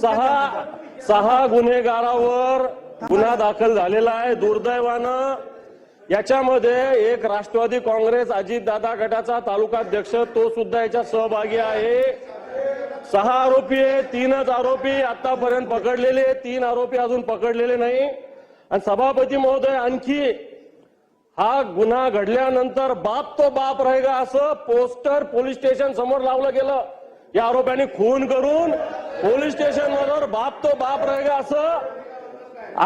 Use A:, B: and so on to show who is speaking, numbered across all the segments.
A: सहा सहा गुन्हेगारावर गुन्हा दाखल झालेला आहे दुर्दैवानं. याच्यामध्ये एक राष्ट्रवादी काँग्रेस अजितदादा गटाचा तालुकाध्यक्ष तो सुद्धा याच्यात सहभागी आहे. सहा आरोपी आहे तीनच आरोपी आतापर्यंत पकडलेले तीन आरोपी अजून पकडलेले नाही. आणि सभापती महोदय आणखी हा गुन्हा घडल्यानंतर बाप तो बाप रहेगा असं पोस्टर पोलीस स्टेशन समोर लावलं गेलं. या आरोप्यांनी खून करून पोलीस स्टेशन वर बाप तो बाप रहेगा असं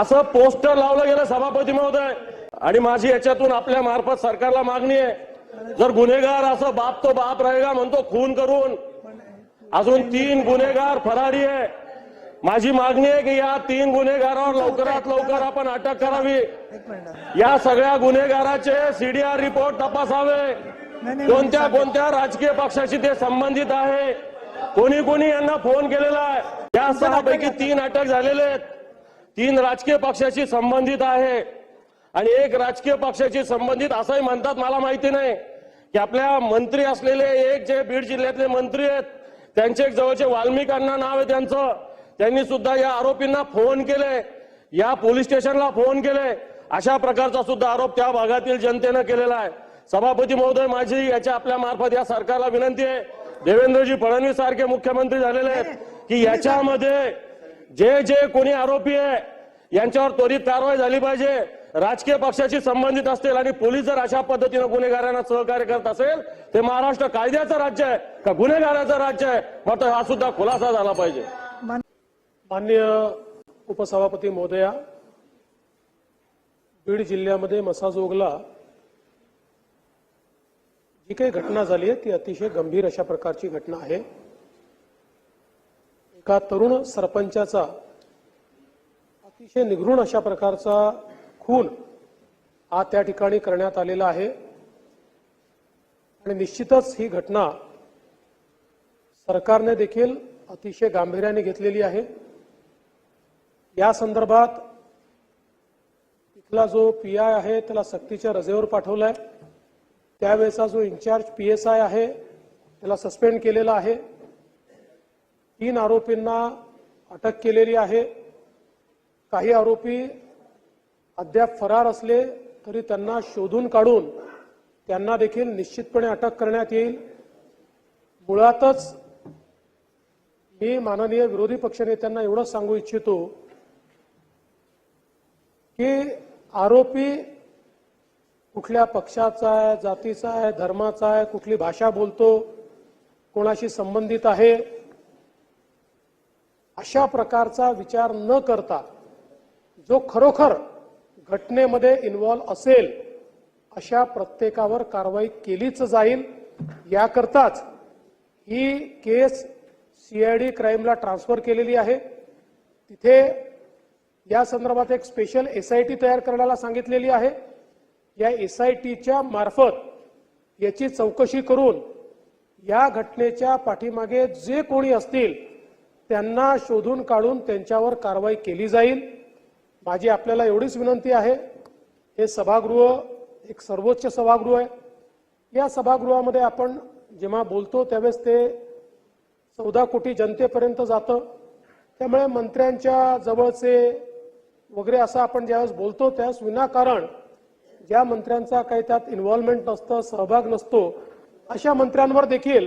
A: असं पोस्टर लावलं गेलं सभापती महोदय. आणि माझी याच्यातून आपल्या मार्फत सरकारला मागणी आहे. जर गुन्हेगार असं बाप तो बाप रहेगा म्हणतो खून करून. अजून तीन गुन्हेगार फरारी आहे. माझी मागणी आहे की या तीन गुन्हेगारावर लवकरात लवकर आपण अटक करावी. या सगळ्या गुन्हेगाराचे सीडीआर रिपोर्ट तपासावे. कोणत्या कोणत्या राजकीय पक्षाशी ते संबंधित आहे? कोणी कोणी यांना फोन केलेला आहे. या सहापैकी तीन अटक झालेले आहेत. तीन राजकीय पक्षाशी संबंधित आहे. आणि एक राजकीय पक्षाशी संबंधित असंही म्हणतात मला माहिती नाही. की आपल्या मंत्री असलेले एक जे बीड जिल्ह्यातले मंत्री आहेत त्यांचे एक जवळचे वाल्मिक अण्णा नाव आहे त्यांचं. त्यांनी सुद्धा या आरोपींना फोन केले. या पोलीस स्टेशनला फोन केले. अशा प्रकारचा सुद्धा आरोप त्या भागातील जनतेनं केलेला आहे. सभापती महोदय माझी याच्या आपल्या मार्फत या सरकारला विनंती आहे. देवेंद्रजी फडणवीस सारखे मुख्यमंत्री झालेले आहेत की याच्यामध्ये जे जे कोणी आरोपी आहे यांच्यावर त्वरित कारवाई झाली पाहिजे. राजकीय पक्षाशी संबंधित असतील आणि पोलीस जर अशा पद्धतीनं गुन्हेगारांना सहकार्य करत असेल ते महाराष्ट्र कायद्याचं राज्य आहे का गुन्हेगाराचं राज्य आहे? मात्र हा सुद्धा खुलासा झाला पाहिजे.
B: मान्य उपसभापती महोदया बीड जिल्ह्यामध्ये मसाजोगला जी काही घटना झाली आहे ती अतिशय गंभीर अशा प्रकारची घटना आहे. एका तरुण सरपंचाचा अतिशय निघृण अशा प्रकारचा खून हा त्या ठिकाणी करण्यात आलेला आहे. आणि निश्चितच ही घटना सरकारने देखील अतिशय गांभीर्याने घेतलेली आहे. या संदर्भात इथला जो पी आय आहे त्याला सक्तीच्या रजेवर पाठवलाय. त्यावेळेचा जो इन्चार्ज पी एस आय आहे त्याला सस्पेंड केलेला आहे. तीन आरोपींना अटक केलेली आहे. काही आरोपी अद्याप फरार असले तरी त्यांना शोधून काढून त्यांना देखील निश्चितपणे अटक करण्यात येईल. मुळातच मी माननीय विरोधी पक्षनेत्यांना एवढंच सांगू इच्छितो की आरोपी कुठल्या पक्षाचा आहे जातीचा आहे धर्माचा आहे कुठली भाषा बोलतो कोणाशी संबंधित आहे अशा प्रकारचा विचार न करता जो खरोखर घटनेमध्ये इन्व्हॉल्व असेल अशा प्रत्येकावर कारवाई केलीच जाईल. याकरताच ही केस सीआयडी क्राईमला ट्रान्सफर केलेली आहे. तिथे या संदर्भात एक स्पेशल एसआयटी तयार करण्याला सांगितलेली आहे. या एस आय टीच्या मार्फत याची चौकशी करून या घटनेच्या पाठीमागे जे कोणी असतील त्यांना शोधून काढून त्यांच्यावर कारवाई केली जाईल. माझी आपल्याला एवढीच विनंती आहे. हे सभागृह एक सर्वोच्च सभागृह आहे. या सभागृहामध्ये आपण जेव्हा बोलतो त्यावेळेस ते चौदा कोटी जनतेपर्यंत जातं. त्यामुळे मंत्र्यांच्या जवळचे वगैरे असं आपण ज्यावेळेस बोलतो त्यावेळेस विनाकारण ज्या मंत्र्यांचा काही त्यात इन्व्हॉल्वमेंट नसतं सहभाग नसतो अशा मंत्र्यांवर देखील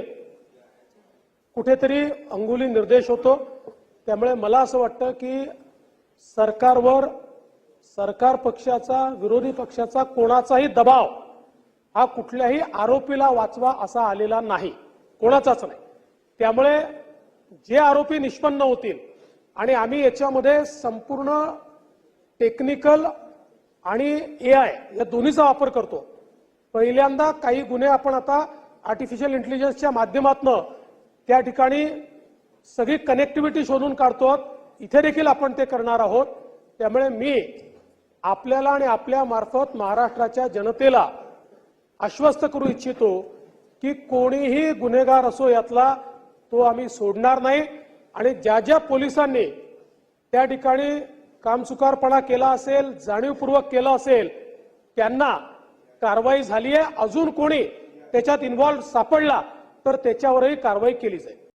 B: कुठेतरी अंगुली निर्देश होतो. त्यामुळे मला असं वाटतं की सरकारवर सरकार पक्षाचा विरोधी पक्षाचा कोणाचाही दबाव हा कुठल्याही आरोपीला वाचवा असा आलेला नाही. कोणाचाच नाही. त्यामुळे जे आरोपी निष्पन्न होतील आणि आम्ही याच्यामध्ये संपूर्ण टेक्निकल आणि ए आय या दोन्हीचा वापर करतो. पहिल्यांदा काही गुन्हे आपण आता आर्टिफिशियल इंटेलिजन्सच्या माध्यमातून त्या ठिकाणी सगळी कनेक्टिव्हिटी शोधून काढतो इथे देखील आपण ते करणार आहोत. त्यामुळे मी आपल्याला आणि आपल्या मार्फत महाराष्ट्राच्या जनतेला आश्वस्त करू इच्छितो की कोणीही गुन्हेगार असो यातला तो आम्ही सोडणार नाही. आणि ज्या ज्या पोलिसांनी त्या ठिकाणी कामचुकारपणा केला असेल जाणीवपूर्वक केलं असेल त्यांना कारवाई झाली आहे अजून कोणी त्याच्यात इन्व्हॉल्व सापडला तर त्याच्यावरही कारवाई केली जाईल.